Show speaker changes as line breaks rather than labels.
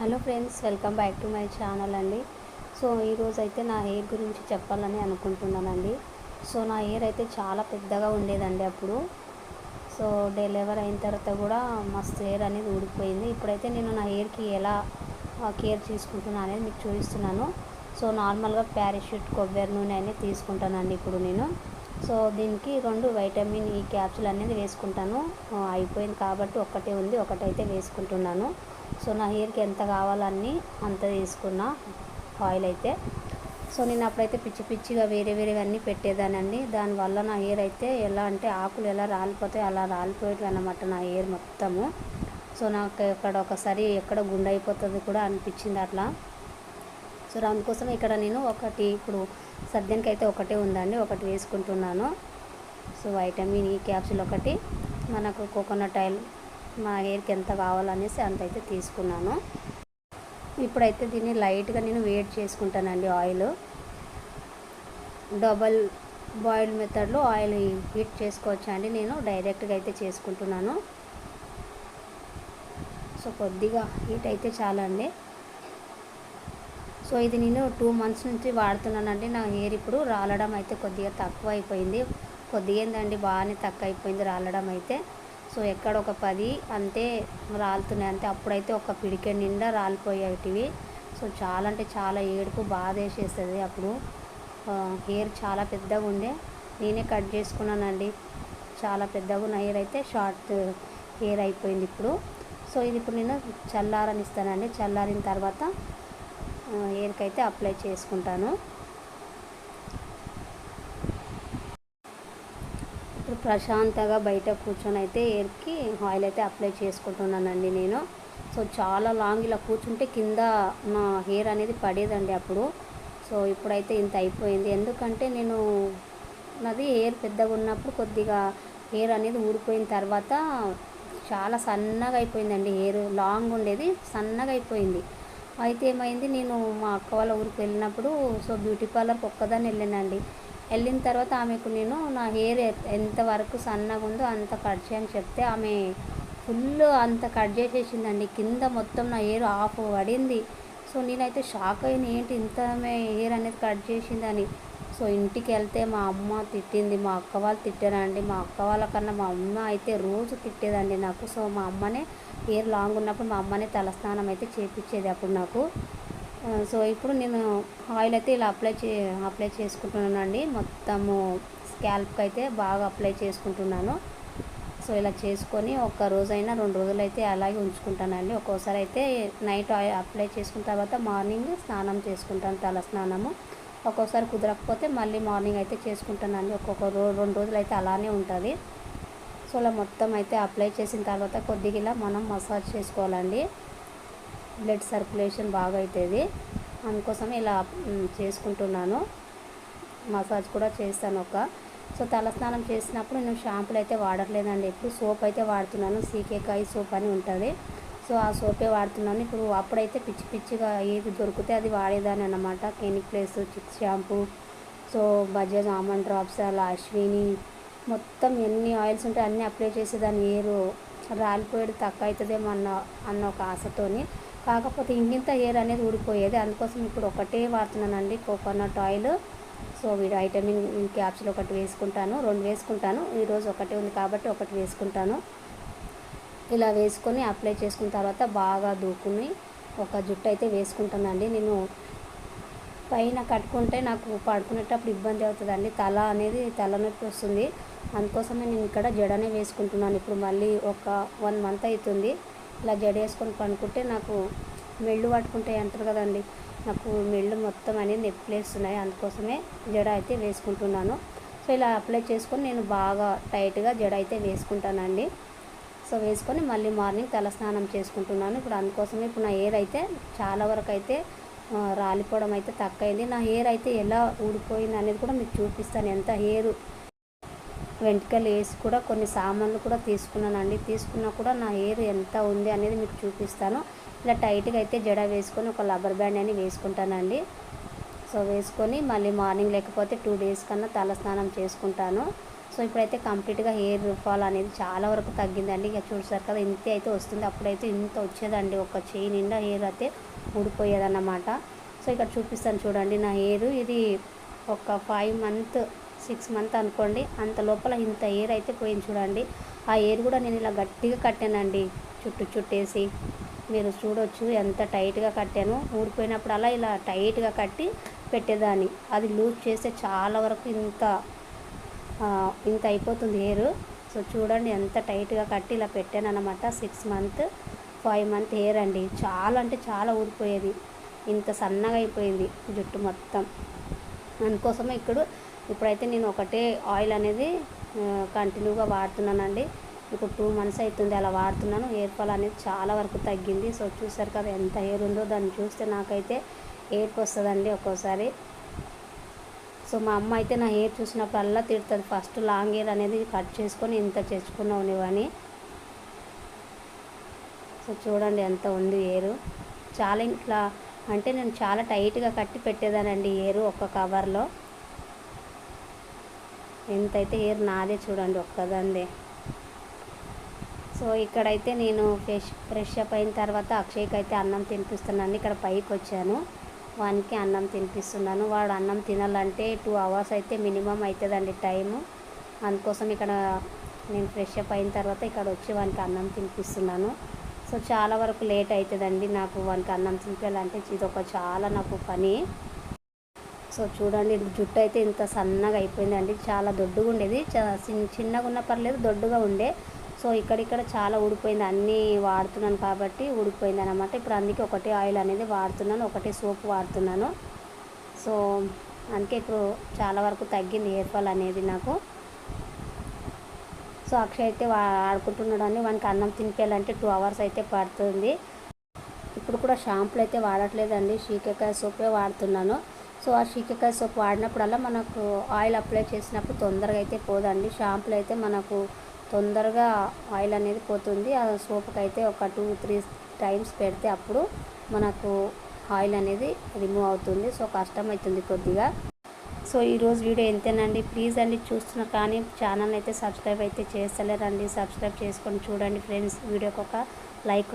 Hello friends welcome back to my channel అండి. So ఈరోజు అయితే నా హెయిర్ గురించి చెప్పాలని అనుకుంటున్నానండి. సో నా హెయిర్ అయితే చాలా పెద్దగా ఉండేదండి అప్పుడు. సో డెలివర్ అయిన తర్వాత కూడా మస్తు హెయిర్ అనేది ఊడిపోయింది. ఇప్పుడైతే నేను నా హెయిర్కి ఎలా కేర్ తీసుకుంటున్నాను అనేది మీకు చూపిస్తున్నాను. సో నార్మల్గా ప్యారాషూట్ కొబ్బరి నూనె అనేది తీసుకుంటానండి ఇప్పుడు నేను. సో దీనికి రెండు వైటమిన్ ఈ క్యాప్సూల్ అనేది వేసుకుంటాను. అయిపోయింది కాబట్టి ఒక్కటే ఉంది ఒకటైతే వేసుకుంటున్నాను. సో నా హెయిర్కి ఎంత కావాలన్నీ అంత తీసుకున్న ఆయిల్ అయితే. సో నేను అప్పుడైతే పిచ్చి పిచ్చిగా వేరే వేరేవన్నీ పెట్టేదానండి. దానివల్ల నా హెయిర్ అయితే ఎలా అంటే ఆకులు ఎలా రాలిపోతాయి అలా రాలిపోయేవి అన్నమాట నా హెయిర్ మొత్తము. సో నాకు ఇక్కడ ఒకసారి ఎక్కడ గుండె అయిపోతుంది కూడా అనిపించింది అట్లా. సో అందుకోసం ఇక్కడ నేను ఒకటి ఇప్పుడు సద్యానికి అయితే ఒకటే ఉందండి ఒకటి వేసుకుంటున్నాను. సో వైటమిన్ ఈ క్యాప్సూల్ ఒకటి మనకు కోకోనట్ ఆయిల్ మా హెయిర్కి ఎంత కావాలనేసి అంత అయితే తీసుకున్నాను. ఇప్పుడైతే దీన్ని లైట్గా నేను వేడి చేసుకుంటానండి ఆయిల్. డబల్ బాయిల్డ్ మెథడ్లో ఆయిల్ హీట్ చేసుకోవచ్చా అండి నేను డైరెక్ట్గా అయితే చేసుకుంటున్నాను. సో కొద్దిగా హీట్ అయితే చాలండి. సో ఇది నేను టూ మంత్స్ నుంచి వాడుతున్నానండి. నా హెయిర్ ఇప్పుడు రాలడం అయితే కొద్దిగా తక్కువ అయిపోయింది కొద్దిగా ఏందండి? బాగానే తక్కువ అయిపోయింది రాలడం అయితే. సో ఎక్కడ ఒక పది అంతే రాలుతున్నాయి. అంతే అప్పుడైతే ఒక పిడికె నిండా రాలిపోయేటివి సో చాలా అంటే చాలా ఏడుపు బాధ వేసేస్తుంది అప్పుడు. హెయిర్ చాలా పెద్దగా ఉండే. నేనే కట్ చేసుకున్నానండి. చాలా పెద్దగా ఉన్న హెయిర్ అయితే షార్ట్ హెయిర్ అయిపోయింది ఇప్పుడు. సో ఇది ఇప్పుడు నేను చల్లారని ఇస్తానండి చల్లారిన తర్వాత హెయిర్కి అయితే అప్లై చేసుకుంటాను. ఇప్పుడు ప్రశాంతంగా బయట కూర్చొని అయితే హెయిర్కి ఆయిల్ అయితే అప్లై చేసుకుంటున్నానండి నేను. సో చాలా లాంగ్ ఇలా కూర్చుంటే కింద నా హెయిర్ అనేది పడేదండి అప్పుడు. సో ఇప్పుడైతే ఇంత అయిపోయింది. ఎందుకంటే నేను నాది హెయిర్ పెద్దగా ఉన్నప్పుడు కొద్దిగా హెయిర్ అనేది ఊడిపోయిన తర్వాత చాలా సన్నగా అయిపోయిందండి హెయిర్. లాంగ్ ఉండేది సన్నగా అయిపోయింది. అయితే ఏమైంది నేను మా అక్క వాళ్ళ ఊరికి వెళ్ళినప్పుడు సో బ్యూటీ పార్లర్కి ఒక్కదాన్ని వెళ్ళానండి. వెళ్ళిన తర్వాత ఆమెకు నేను నా హెయిర్ ఎంతవరకు సన్నగా ఉందో అంత కట్ చేయని చెప్తే ఆమె ఫుల్ అంత కట్ చేసేసిందండి. కింద మొత్తం నా హెయిర్ ఆఫ్ పడింది. సో నేనైతే షాక్ అయిన ఏంటి ఇంత ఆమె హెయిర్ అనేది కట్ చేసిందని. సో ఇంటికి వెళ్తే మా అమ్మ తిట్టింది. మా అక్క వాళ్ళు తిట్టారండి. మా అక్క వాళ్ళ కన్నా మా అమ్మ అయితే రోజు తిట్టేదండి నాకు. సో మా అమ్మనే హెయిర్ లాంగ్ ఉన్నప్పుడు మా అమ్మనే తలస్నానం అయితే చేపించేది అప్పుడు నాకు. సో ఇప్పుడు నేను ఆయిల్ అయితే ఇలా అప్లై చే అప్లై చేసుకుంటున్నానండి. మొత్తము స్కాల్ప్కి అయితే బాగా అప్లై చేసుకుంటున్నాను. సో ఇలా చేసుకొని ఒక రోజైనా రెండు రోజులు అయితే అలాగే ఉంచుకుంటానండి. ఒక్కోసారి అయితే నైట్ ఆయిల్ అప్లై చేసుకున్న తర్వాత మార్నింగ్ స్నానం చేసుకుంటాను తల స్నానము. ఒక్కోసారి కుదరకపోతే మళ్ళీ మార్నింగ్ అయితే చేసుకుంటానండి. ఒక్కొక్క రో రెండు రోజులు అయితే అలానే ఉంటుంది. సో ఇలా మొత్తం అయితే అప్లై చేసిన తర్వాత కొద్దిగా ఇలా మనం మసాజ్ చేసుకోవాలండి. బ్లడ్ సర్క్యులేషన్ బాగా అవుతుంది అందుకోసం ఇలా చేసుకుంటున్నాను. మసాజ్ కూడా చేస్తాను ఒక. సో తలస్నానం చేసినప్పుడు నేను షాంపులు అయితే వాడట్లేదండి. ఎప్పుడు సోప్ అయితే వాడుతున్నాను. సీకేకాయ సోప్ అని ఉంటుంది. సో ఆ సోపే వాడుతున్నాను. ఇప్పుడు అప్పుడైతే పిచ్చి పిచ్చిగా ఏది దొరికితే అది వాడేదాన్ని అనమాట Clinic Plus Chik shampoo so Bajaj Almond Drops అలా అశ్విని. మొత్తం ఎన్ని ఆయిల్స్ ఉంటే అన్నీ అప్లై చేసేదాన్ని. ఏరు రాలిపోయేది తక్కువ అవుతుందేమో అన్న అన్న ఒక ఆశతోని. కాకపోతే ఇంకింత హెయిర్ అనేది ఊడిపోయేది. అందుకోసం ఇప్పుడు ఒకటే వాడుతున్నానండి కోకోనట్ ఆయిల్. సో వీడు వైటమిన్ క్యాప్సూల్ ఒకటి వేసుకుంటాను. రెండు వేసుకుంటాను. ఈరోజు ఒకటి ఉంది కాబట్టి ఒకటి వేసుకుంటాను. ఇలా వేసుకొని అప్లై చేసుకున్న తర్వాత బాగా దూకుని ఒక జుట్టు అయితే వేసుకుంటానండి. నేను పైన కట్టుకుంటే నాకు పడుకునేటప్పుడు ఇబ్బంది అవుతుందండి. తల అనేది తలనొప్పి వస్తుంది. అందుకోసమే నేను ఇక్కడ జడనే వేసుకుంటున్నాను. ఇప్పుడు మళ్ళీ ఒక వన్ మంత్ అవుతుంది. ఇలా జడ వేసుకొని నాకు మెళ్ళు పట్టుకుంటాయి అంటారు కదండి. నాకు మెళ్ళు మొత్తం అనేది నొప్పిలేస్తున్నాయి అందుకోసమే జడ అయితే వేసుకుంటున్నాను. సో ఇలా అప్లై చేసుకొని నేను బాగా టైట్గా జడ అయితే వేసుకుంటానండి. సో వేసుకొని మళ్ళీ మార్నింగ్ తలస్నానం చేసుకుంటున్నాను. ఇప్పుడు అందుకోసమే ఇప్పుడు నా హెయిర్ అయితే చాలా వరకు అయితే రాలిపోవడం అయితే తక్కువైంది. నా హెయిర్ అయితే ఎలా ఊడిపోయింది అనేది కూడా మీకు చూపిస్తాను. ఎంత హెయిర్ వెంట్రుకలు వేసి కూడా కొన్ని సామాన్లు కూడా తీసుకున్నానండి. తీసుకున్నా కూడా నా హెయిర్ ఎంత ఉంది అనేది మీకు చూపిస్తాను. ఇలా టైట్గా అయితే జడ వేసుకొని ఒక రబ్బర్ బ్యాండ్ అని వేసుకుంటానండి. సో వేసుకొని మళ్ళీ మార్నింగ్ లేకపోతే టూ డేస్ కన్నా తల స్నానం చేసుకుంటాను. సో ఇప్పుడైతే కంప్లీట్గా హెయిర్ ఫాల్ అనేది చాలా వరకు తగ్గిందండి. ఇక చూసారు కదా ఇంత అయితే వస్తుంది. అప్పుడైతే ఇంత వచ్చేదండి. ఒక చేయి నిండా హెయిర్ అయితే ఊడిపోయేదన్నమాట. సో ఇక్కడ చూపిస్తాను చూడండి నా హెయిర్ ఇది ఒక ఫైవ్ మంత్ సిక్స్ మంత్ అనుకోండి. అంత లోపల ఇంత ఎయిర్ అయితే పోయింది చూడండి. ఆ ఎయిర్ కూడా నేను ఇలా గట్టిగా కట్టానండి. చుట్టు చుట్టేసి. మీరు చూడొచ్చు ఎంత టైట్గా కట్టాను. ఊడిపోయినప్పుడు అలా ఇలా టైట్గా కట్టి పెట్టేదాన్ని. అది లూజ్ చేస్తే చాలా వరకు ఇంత ఇంత అయిపోతుంది హెయిర్ సో చూడండి ఎంత టైట్గా కట్టి ఇలా పెట్టాను అనమాట six month five month hair అండి. చాలా అంటే చాలా ఊడిపోయేది. ఇంత సన్నగా అయిపోయింది జుట్టు మొత్తం. అందుకోసమే ఇక్కడ ఇప్పుడైతే నేను ఒకటే ఆయిల్ అనేది కంటిన్యూగా వాడుతున్నానండి. ఇప్పుడు టూ మంత్స్ అవుతుంది అలా వాడుతున్నాను. హెయిర్ ఫాల్ అనేది చాలా వరకు తగ్గింది. సో చూసారు కదా ఎంత హెయిర్ ఉందో దాన్ని చూస్తే నాకైతే హెయిర్కి వస్తుందండి ఒక్కోసారి. సో మా అమ్మ అయితే నా హెయిర్ చూసినప్పుడల్లా తిడుతుంది. ఫస్ట్ లాంగ్ హెయిర్ అనేది కట్ చేసుకొని ఇంత తెచ్చుకున్నావు నువ్వని సో చూడండి ఎంత ఉంది హెయిర్. చాలా ఇట్లా అంటే నేను చాలా టైట్గా కట్టి పెట్టేదానండి హెయిర్ ఒక కవర్లో. ఎంతైతే హెయిర్ నాదే చూడండి ఒక్కదందే సో ఇక్కడైతే నేను ఫ్రెష్ ఫ్రెష్ అప్ అయిన తర్వాత అక్షయ్కి అయితే అన్నం తినిపిస్తున్నాను. ఇక్కడ పైకి వచ్చాను వానికి అన్నం తినిపిస్తున్నాను. వాడు అన్నం తినాలంటే టూ అవర్స్ అయితే మినిమం అవుతుందండి టైము. అందుకోసం ఇక్కడ నేను ఫ్రెష్ అప్ అయిన తర్వాత ఇక్కడ వచ్చి వానికి అన్నం తినిపిస్తున్నాను. సో చాలా వరకు లేట్ అవుతుందండి నాకు వానికి అన్నం తినిపించాలంటే ఇది ఒక చాలా నాకు పని. సో చూడండి జుట్టు అయితే ఇంత సన్నగా అయిపోయిందండి. చాలా దొడ్డుగా ఉండేది. చిన్న- చిన్నగా ఉన్న పర్లేదు దొడ్డుగా ఉండే. సో ఇక్కడిక్కడ చాలా ఊడిపోయింది. అన్నీ వాడుతున్నాను కాబట్టి ఊడిపోయింది అనమాట ఇప్పుడు అందుకే ఒకటే ఆయిల్ అనేది వాడుతున్నాను ఒకటే సోప్ వాడుతున్నాను. సో అందుకే ఇప్పుడు చాలా వరకు తగ్గింది హెయిర్ ఫాల్ అనేది నాకు. సో అక్షయ్ అయితే వా ఆడుకుంటున్నాడు అని వానికి అన్నం తినిపించాలంటే టూ అవర్స్ అయితే పడుతుంది. ఇప్పుడు కూడా షాంపూలు అయితే వాడట్లేదండి. షీకాయ సోపే వాడుతున్నాను. సో ఆ షీకాకాయ సోప్ వాడినప్పుడల్లా మనకు ఆయిల్ అప్లై చేసినప్పుడు తొందరగా అయితే పోదండి. షాంపూలు అయితే మనకు తొందరగా ఆయిల్ అనేది పోతుంది. ఆ సోప్కి అయితే ఒక టూ త్రీ టైమ్స్ పెడితే అప్పుడు మనకు ఆయిల్ అనేది రిమూవ్ అవుతుంది. సో కష్టం అవుతుంది కొద్దిగా. సో ఈరోజు వీడియో ఎంతేనండి ప్లీజ్ అండి చూస్తున్నారు కానీ ఛానల్ అయితే సబ్స్క్రైబ్ అయితే చేస్తలేరండి. సబ్స్క్రైబ్ చేసుకొని చూడండి ఫ్రెండ్స్. వీడియోకి ఒక లైక్